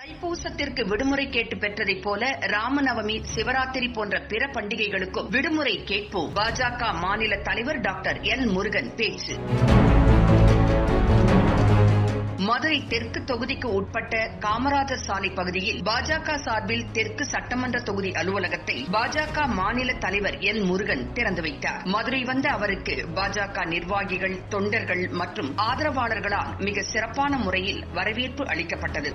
தைப்பூசத்திற்கு விடுமுறை கேட்டு பெற்றதைப் போல ராமநவமி சிவராத்திரி போன்ற பிற பண்டிகைகளுக்கும் விடுமுறை கேட்போம். பாஜக மாநில தலைவர் டாக்டர் எல் முருகன் பேச்சு. மதுரை தெற்கு தொகுதிக்கு உட்பட்ட காமராஜர் சாலை பகுதியில் பாஜக சார்பில் தெற்கு சட்டமன்ற தொகுதி அலுவலகத்தை பாஜக மாநில தலைவர் என் முருகன் திறந்து வைத்தார். மதுரை வந்த அவருக்கு பாஜக நிர்வாகிகள் தொண்டர்கள் மற்றும் ஆதரவாளர்களால் மிக சிறப்பான முறையில் வரவேற்பு அளிக்கப்பட்டது.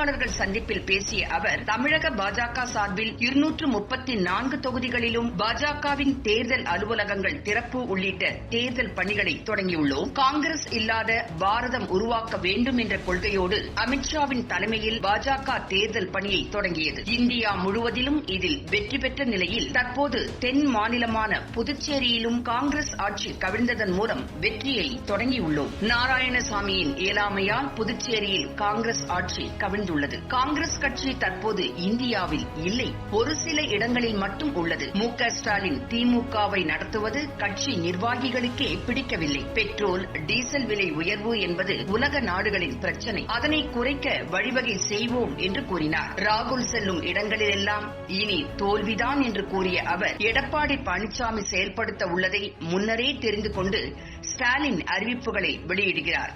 செய்தியாளர்கள் சந்திப்பில் பேசிய அவர் தமிழக பாஜக சார்பில் இருநூற்று முப்பத்தி நான்கு தொகுதிகளிலும் பாஜகவின் தேர்தல் அலுவலகங்கள் திறப்பு உள்ளிட்ட தேர்தல் பணிகளை தொடங்கியுள்ளோம். காங்கிரஸ் இல்லாத பாரதம் உருவாக்க வேண்டும் என்ற கொள்கையோடு அமித்ஷாவின் தலைமையில் பாஜக தேர்தல் பணியை தொடங்கியது. இந்தியா முழுவதிலும் இதில் வெற்றி பெற்ற நிலையில் தற்போது தென் மாநிலமான புதுச்சேரியிலும் காங்கிரஸ் ஆட்சி கவிழ்ந்ததன் மூலம் வெற்றியை தொடங்கியுள்ளோம். நாராயணசாமியின் இயலாமையால் புதுச்சேரியில் காங்கிரஸ் ஆட்சி கவிழ்ந்துள்ளது காங்கிரஸ் கட்சி தற்போது இந்தியாவில் இல்லை. ஒரு சில இடங்களில் மட்டும் உள்ளது. மு ஸ்டாலின் திமுகவை நடத்துவது கட்சி நிர்வாகிகளுக்கே பிடிக்கவில்லை. பெட்ரோல் டீசல் விலை உயர்வு என்பது உலக நாடுகளின் பிரச்சனை. அதனை குறைக்க வழிவகை செய்வோம் என்று கூறினார். ராகுல் செல்லும் இடங்களிலெல்லாம் இனி தோல்விதான் என்று கூறிய அவர் எடப்பாடி பழனிசாமி செயல்படுத்த உள்ளதை முன்னரே தெரிந்து கொண்டு ஸ்டாலின் அறிவிப்புகளை வெளியிடுகிறார்.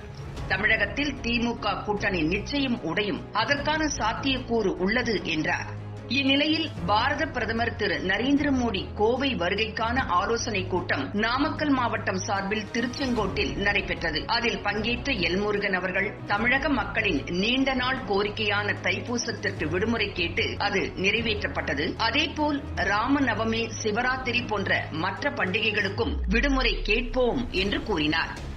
தமிழகத்தில் திமுக கூட்டணி நிச்சயம் உடையும். அதற்கான சாத்தியக்கூறு உள்ளது என்றார். இந்நிலையில் பாரத பிரதமர் திரு நரேந்திர மோடி கோவை வருகைக்கான ஆலோசனைக் கூட்டம் நாமக்கல் மாவட்டம் சார்பில் திருச்செங்கோட்டில் நடைபெற்றது. அதில் பங்கேற்ற எல்முருகன் அவர்கள் தமிழக மக்களின் நீண்ட நாள் கோரிக்கையான தைப்பூசத்திற்கு விடுமுறை கேட்டு அது நிறைவேற்றப்பட்டது. அதேபோல் ராமநவமி சிவராத்திரி போன்ற மற்ற பண்டிகைகளுக்கும் விடுமுறை கேட்போம் என்று கூறினார்.